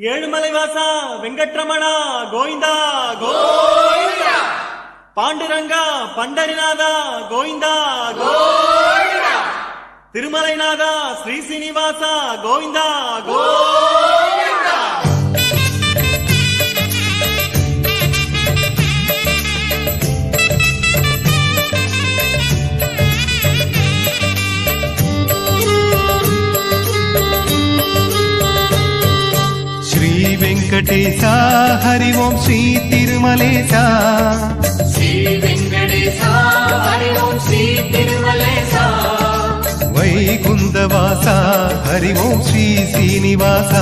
ஏழுமலை வாசா வெங்கட்ரமணா கோவிந்தா கோவிந்தா. பாண்டுரங்கா பண்டரிநாதா கோவிந்தா கோவிந்தா. திருமலைநாதா ஸ்ரீ சீனிவாசா கோவிந்தா கோவிந்தா వెంకటేశ హరి ఓం శ్రీ తిరుమలేశ. వైకుందవాస హరి ఓం శ్రీ శ్రీనివాస.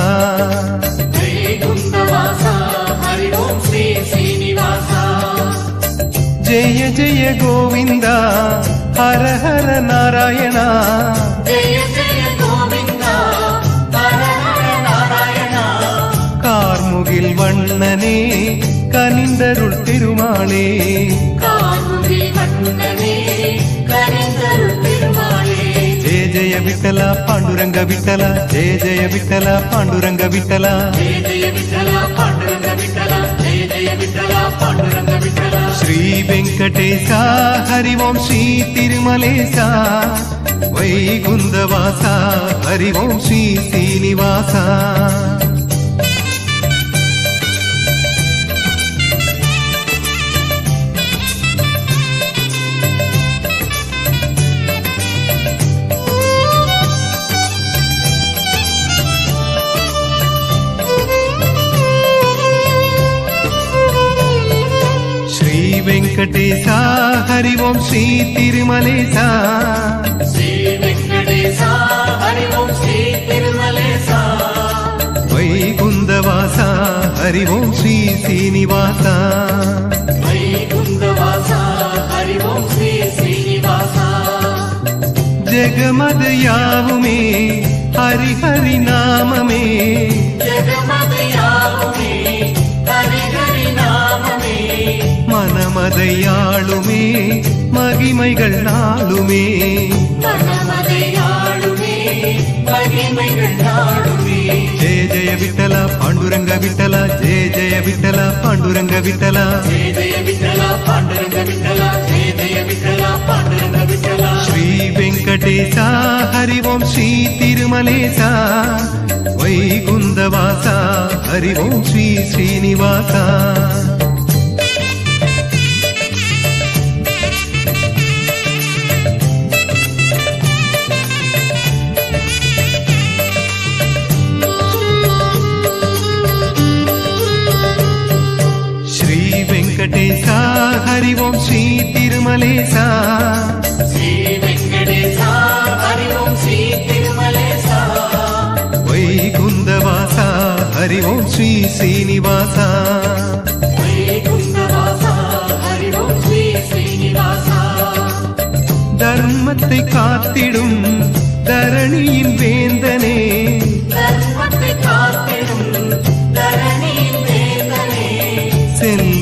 జయ జయ గోవింద హర హర నారాయణ. జయ விட்டல ஜெய ஜெய விட்டல பாண்டுரங்க விட்டல ஜெய ஜெய விட்டல பாண்டுரங்க விட்டல శ్రీ వెంకటేశ హరి ఓం శ్రీ తిరుమలేశ వైకుందవాస హరి ఓం శ్రీ శ్రీనివాస ஓம் ஸ்ரீ திருமலேசா. வைகுந்தவாசா ஹரி ஓம் ஸ்ரீ சீனிவாசா. ஜெகமத யாவுமே ஹரி ஹரி நாமமே. மனமதையாளுமே மகிமைகள் நாளுமே. ஜெய ஜெய விட்டல பாண்டுரங்க விட்டல ஜெய ஜெய விட்டல பாண்டுரங்க விட்டல. ஸ்ரீ வெங்கடேசா ஹரிவோம் ஸ்ரீ திருமலேசா. வைகுந்தவாசா ஹரிவோம் ஸ்ரீ ஸ்ரீனிவாசா. వెంకటేశ హరి ఓం శ్రీ తిరుమలేశ శ్రీ వెంకటేశ హరి ఓం శ్రీ తిరుమలేశ వైకుందవాస హరి ఓం శ్రీ శ్రీనివాస వైకుంఠవాస హరి ఓం శ్రీ శ్రీనివాస தர்மத்தை காத்திடும் தரணியின் வேந்தனே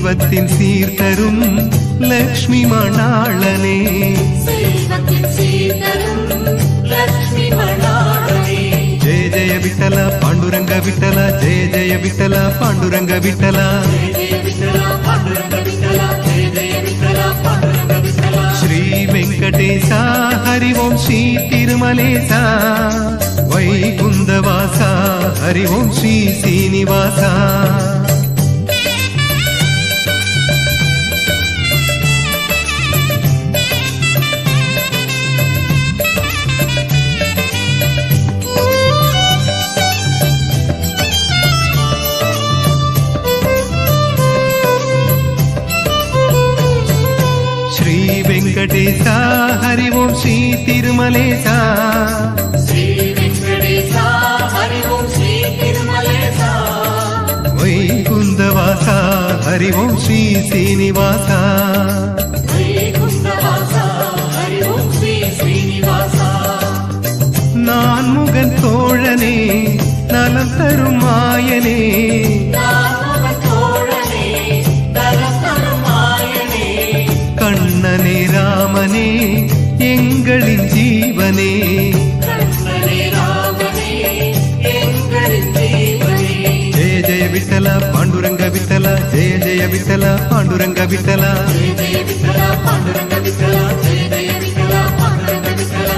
செல்வத்தின் சீர்தரும் லக்ஷ்மி மணாளனே செல்வத்தின் சீதரும் லக்ஷ்மி மணாளனே ஜெய ஜெய விட்டல பாண்டுரங்க விட்டல ஜெய ஜெய விட்டல பாண்டுரங்க விட்டல ஜெய ஜெய விட்டல பாண்டுரங்க விட்டல ஜெய ஜெய விட்டல பாண்டுரங்க விட்டல శ్రీ వెంకటేశ హరి ఓం శ్రీ తిరుమలేశ వైకుందవాస హరి ఓం శ్రీ శ్రీనివాస வெங்கடேசா ஹரி ஓம் ஸ்ரீ திருமலேசா வைகுந்தவாசா ஹரி ஓம் ஸ்ரீ சீனிவாசா நான் முகன் தோழனே நலம் தரும் மாயனே ராமனே எங்களின் ஜீவனே. ஜெய ஜெய விட்டல பாண்டுரங்க விட்டல. ஜெய ஜெய விட்டல பாண்டுரங்க விட்டல. பாண்டுரங்க விட்டல. ஜெய ஜெய விட்டல பாண்டுரங்க விட்டல.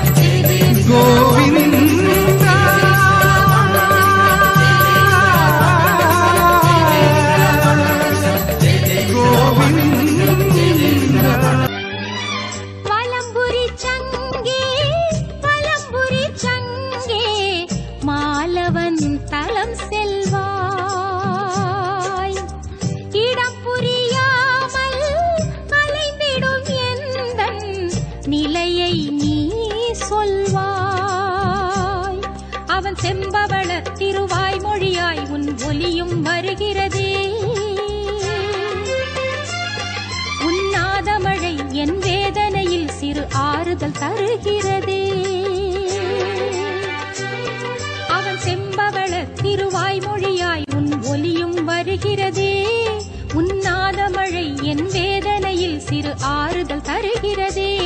நிலையை நீ சொல்வாய். அவன் செம்பவள திருவாய் மொழியாய் உன் ஒலியும் வருகிறதே. உன்னாத மழை என் வேதனையில் சிறு ஆறுதல் தருகிறதே. அவன் செம்பவள திருவாய் மொழியாய் உன் ஒலியும் வருகிறதே. உன்னாத மழை என் வேதனையில் சிறு ஆறுதல் தருகிறதே.